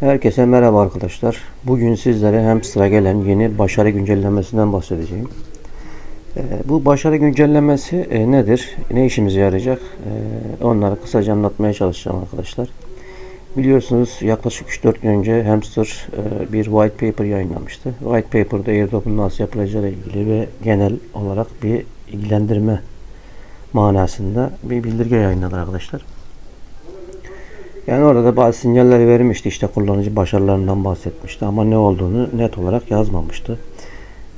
Herkese merhaba arkadaşlar. Bugün sizlere hem sıra gelen yeni başarı güncellemesinden bahsedeceğim. Ee, Bu başarı güncellemesi e, nedir? Ne işimize yarayacak? Ee, Onları kısaca anlatmaya çalışacağım arkadaşlar. Biliyorsunuz yaklaşık 3-4 gün önce Hamster e, bir white paper yayınlamıştı. White paper'da airdrop'un nasıl yapılacağı ilgili ve genel olarak bir ilgilendirme manasında bir bildirge yayınladı arkadaşlar. Yani orada da bazı sinyaller vermişti. İşte kullanıcı başarılarından bahsetmişti ama ne olduğunu net olarak yazmamıştı.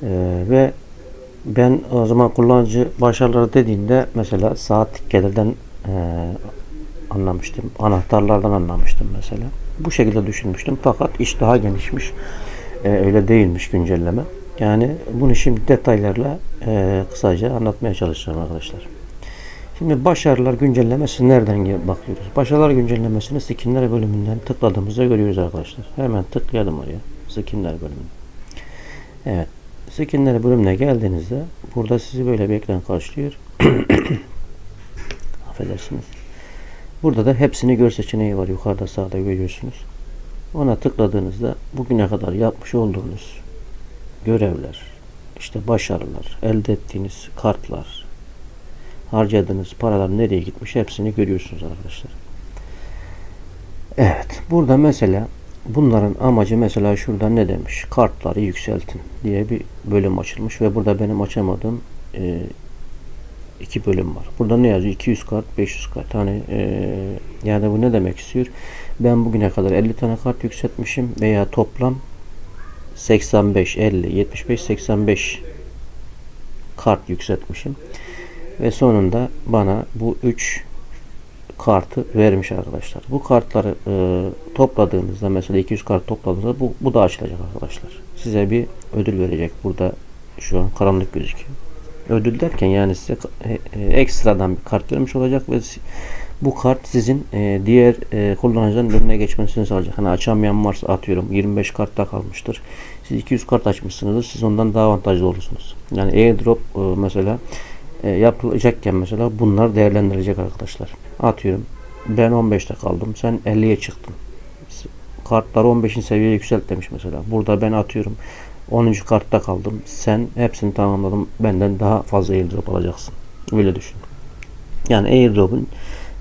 Ee, ve ben o zaman kullanıcı başarıları dediğinde mesela saat gelirden e, anlamıştım. Anahtarlardan anlamıştım mesela. Bu şekilde düşünmüştüm. Fakat iş daha genişmiş. Ee, öyle değilmiş güncelleme. Yani bunu şimdi detaylarla e, kısaca anlatmaya çalışacağım arkadaşlar. Şimdi başarılar güncellemesi nereden bakıyoruz? Başarılar güncellemesini skinler bölümünden tıkladığımızda görüyoruz arkadaşlar. Hemen tıklayalım oraya. Skinler bölümüne. Evet. Skinler bölümüne geldiğinizde burada sizi böyle bir ekran karşılıyor. Affedersiniz. Burada da hepsini gör seçeneği var. Yukarıda sağda görüyorsunuz. Ona tıkladığınızda bugüne kadar yapmış olduğunuz görevler, işte başarılar, elde ettiğiniz kartlar, harcadığınız paralar nereye gitmiş hepsini görüyorsunuz arkadaşlar. Evet. Burada mesela bunların amacı mesela şurada ne demiş? Kartları yükseltin diye bir bölüm açılmış ve burada benim açamadığım e, iki bölüm var. Burada ne yazıyor? 200 kart, 500 kart. Hani e, yani bu ne demek istiyor? Ben bugüne kadar 50 tane kart yükseltmişim veya toplam 85, 50, 75, 85 kart yükseltmişim. Ve sonunda bana bu 3 kartı vermiş arkadaşlar. Bu kartları e, topladığınızda mesela 200 kart topladığınızda bu, bu da açılacak arkadaşlar. Size bir ödül verecek. Burada şu an karanlık gözüküyor. Ödül derken yani size e, e, ekstradan bir kart vermiş olacak ve bu kart sizin e, diğer e, kullanıcıların önüne geçmesini sağlayacak. Hani açamayan varsa atıyorum 25 kartta kalmıştır. Siz 200 kart açmışsınızdır. Siz ondan daha avantajlı olursunuz. Yani airdrop e, mesela e, yapılacakken mesela bunlar değerlendirilecek arkadaşlar. Atıyorum ben 15'te kaldım. Sen 50'ye çıktın. Kartları 15'in seviyeye yükselt demiş mesela. Burada ben atıyorum 10. kartta kaldım. Sen hepsini tamamladın. Benden daha fazla airdrop alacaksın. Öyle düşün. Yani airdrop'un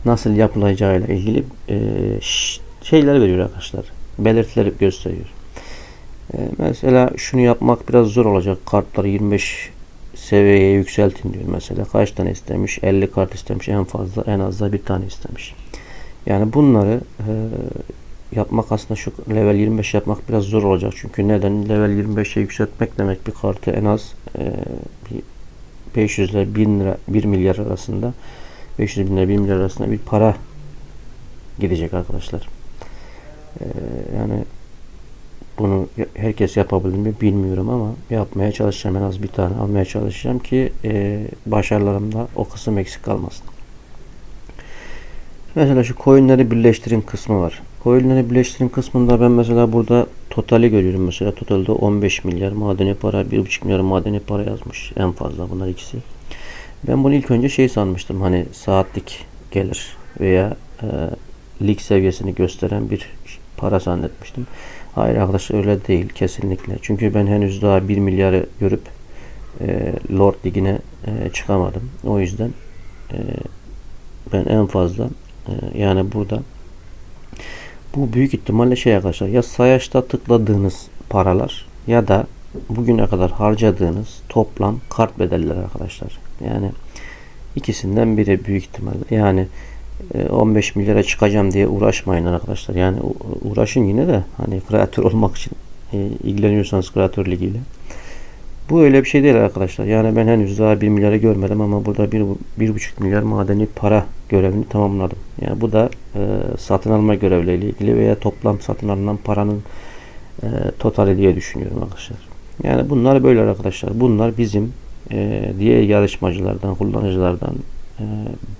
nasıl yapılacağıyla ilgili e, şeyler veriyor arkadaşlar. Belirtileri gösteriyor. E, mesela şunu yapmak biraz zor olacak. Kartları 25 seviyeye yükseltin diyor mesela. Kaç tane istemiş? 50 kart istemiş en fazla. En az da bir tane istemiş. Yani bunları e, yapmak aslında şu level 25 yapmak biraz zor olacak. Çünkü neden? Level 25'e yükseltmek demek bir kartı en az e, bir 500 ile 1000 lira 1 milyar arasında 500 bin lira 1 milyar arasında bir para gidecek arkadaşlar. E, yani bunu herkes yapabilir mi bilmiyorum ama yapmaya çalışacağım. En az bir tane almaya çalışacağım ki e, başarılarımda o kısım eksik kalmasın. Mesela şu coinleri birleştirin kısmı var. Coinleri birleştirin kısmında ben mesela burada totali görüyorum. Mesela totalde 15 milyar madeni para, 1,5 milyar madeni para yazmış. En fazla bunlar ikisi. Ben bunu ilk önce şey sanmıştım. Hani saatlik gelir veya e, lig seviyesini gösteren bir para zannetmiştim. Hayır arkadaşlar öyle değil kesinlikle. Çünkü ben henüz daha 1 milyarı görüp e, Lord Ligi'ne e, çıkamadım. O yüzden e, ben en fazla e, yani burada bu büyük ihtimalle şey arkadaşlar ya sayaçta tıkladığınız paralar ya da bugüne kadar harcadığınız toplam kart bedelleri arkadaşlar. Yani ikisinden biri büyük ihtimalle. Yani 15 milyara çıkacağım diye uğraşmayın arkadaşlar. Yani uğraşın yine de hani kreatör olmak için e, ilgileniyorsanız kreatör ligiyle. Bu öyle bir şey değil arkadaşlar. Yani ben henüz daha 1 milyarı görmedim ama burada 1, 1,5 milyar madeni para görevini tamamladım. Yani bu da e, satın alma görevleriyle ilgili veya toplam satın alınan paranın e, totali diye düşünüyorum arkadaşlar. Yani bunlar böyle arkadaşlar. Bunlar bizim e, diğer yarışmacılardan, kullanıcılardan e,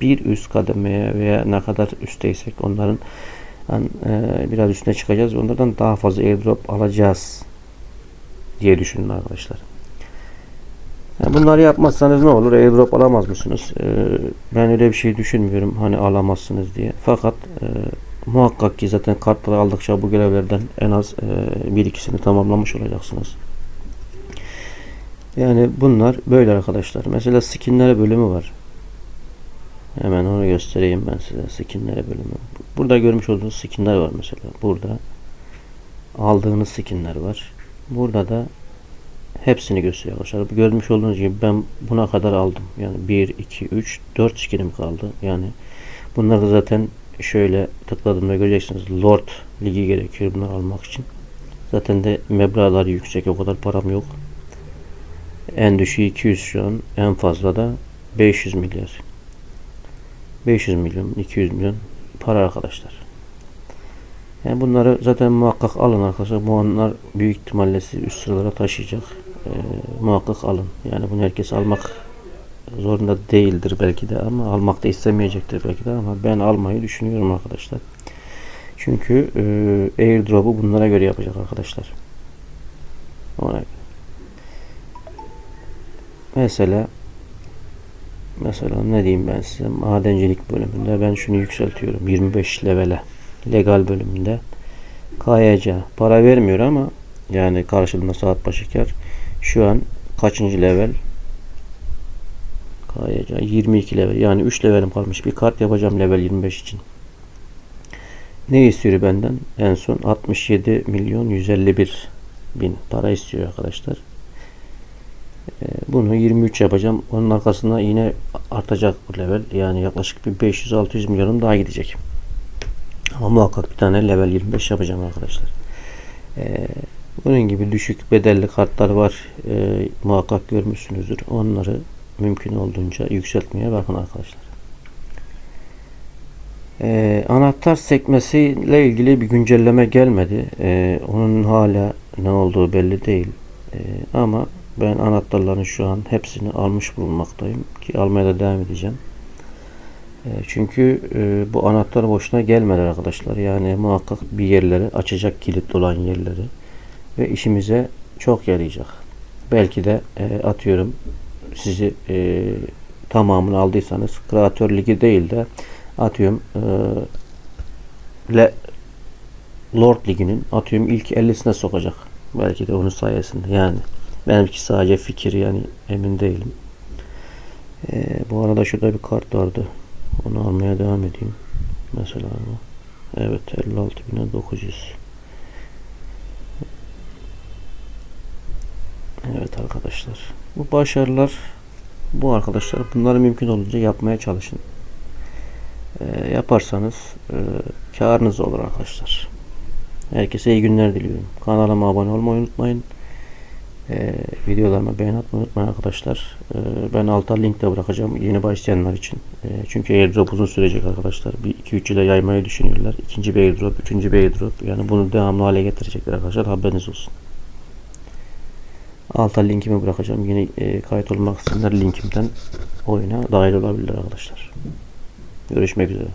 bir üst kademeye veya ne kadar üstteysek onların yani, e, biraz üstüne çıkacağız. Onlardan daha fazla airdrop alacağız diye düşünün arkadaşlar. Yani bunları yapmazsanız ne olur? Airdrop alamaz mısınız? Ee, ben öyle bir şey düşünmüyorum. Hani alamazsınız diye. Fakat e, muhakkak ki zaten kartları aldıkça bu görevlerden en az e, bir ikisini tamamlamış olacaksınız. Yani bunlar böyle arkadaşlar. Mesela skinler bölümü var. Hemen onu göstereyim ben size. Skinler bölümü. Burada görmüş olduğunuz skinler var mesela. Burada aldığınız skinler var. Burada da hepsini gösteriyor arkadaşlar. Görmüş olduğunuz gibi ben buna kadar aldım. Yani 1, 2, 3, 4 skinim kaldı. Yani bunlar da zaten şöyle tıkladığımda göreceksiniz. Lord ligi gerekiyor bunları almak için. Zaten de meblağları yüksek. O kadar param yok. En düşüğü 200 şu an. En fazla da 500 milyar. 500 milyon, 200 milyon para arkadaşlar. Yani bunları zaten muhakkak alın arkadaşlar. Bu onlar büyük ihtimalle sizi üst sıralara taşıyacak. Ee, muhakkak alın. Yani bunu herkes almak zorunda değildir belki de ama almak da istemeyecektir belki de ama ben almayı düşünüyorum arkadaşlar. Çünkü e, airdrop'u bunlara göre yapacak arkadaşlar. Ona göre. Mesela mesela ne diyeyim ben size? Madencilik bölümünde ben şunu yükseltiyorum. 25 levele legal bölümünde. KYC para vermiyor ama yani karşılığında saat başı kar. Şu an kaçıncı level? KYC 22 level. Yani 3 levelim kalmış. Bir kart yapacağım level 25 için. Ne istiyor benden? En son 67 milyon 151 bin para istiyor arkadaşlar. Ee, bunu 23 yapacağım. Onun arkasında yine artacak bu level. Yani yaklaşık bir 500-600 milyonum daha gidecek. Ama muhakkak bir tane level 25 yapacağım arkadaşlar. Ee, bunun gibi düşük bedelli kartlar var. Ee, muhakkak görmüşsünüzdür. Onları mümkün olduğunca yükseltmeye bakın arkadaşlar. Ee, anahtar sekmesiyle ilgili bir güncelleme gelmedi. Ee, onun hala ne olduğu belli değil. Ee, ama ben anahtarların şu an hepsini almış bulunmaktayım ki almaya da devam edeceğim. E, çünkü e, bu anahtar boşuna gelmedi arkadaşlar. Yani muhakkak bir yerleri açacak kilitli olan yerleri ve işimize çok yarayacak. Belki de e, atıyorum sizi e, tamamını aldıysanız kreatör ligi değil de atıyorum le, Lord liginin atıyorum ilk 50'sine sokacak. Belki de onun sayesinde yani. Benimki sadece fikir yani emin değilim. Ee, bu arada şurada bir kart vardı. Onu almaya devam edeyim. Mesela bu. Evet 56.900. Evet arkadaşlar. Bu başarılar bu arkadaşlar. Bunları mümkün olunca yapmaya çalışın. Ee, yaparsanız e, karınız olur arkadaşlar. Herkese iyi günler diliyorum. Kanalıma abone olmayı unutmayın. Ee, videolarıma beğen atmayı unutmayın arkadaşlar. Ee, ben alta link de bırakacağım yeni başlayanlar için. Ee, çünkü airdrop uzun sürecek arkadaşlar. Bir 2-3 yıla yaymayı düşünüyorlar. İkinci bir airdrop, üçüncü bir airdrop. Yani bunu devamlı hale getirecekler arkadaşlar. Haberiniz olsun. Alta linkimi bırakacağım. Yeni e, kayıt olmak isteyenler linkimden oyuna dahil olabilirler arkadaşlar. Görüşmek üzere.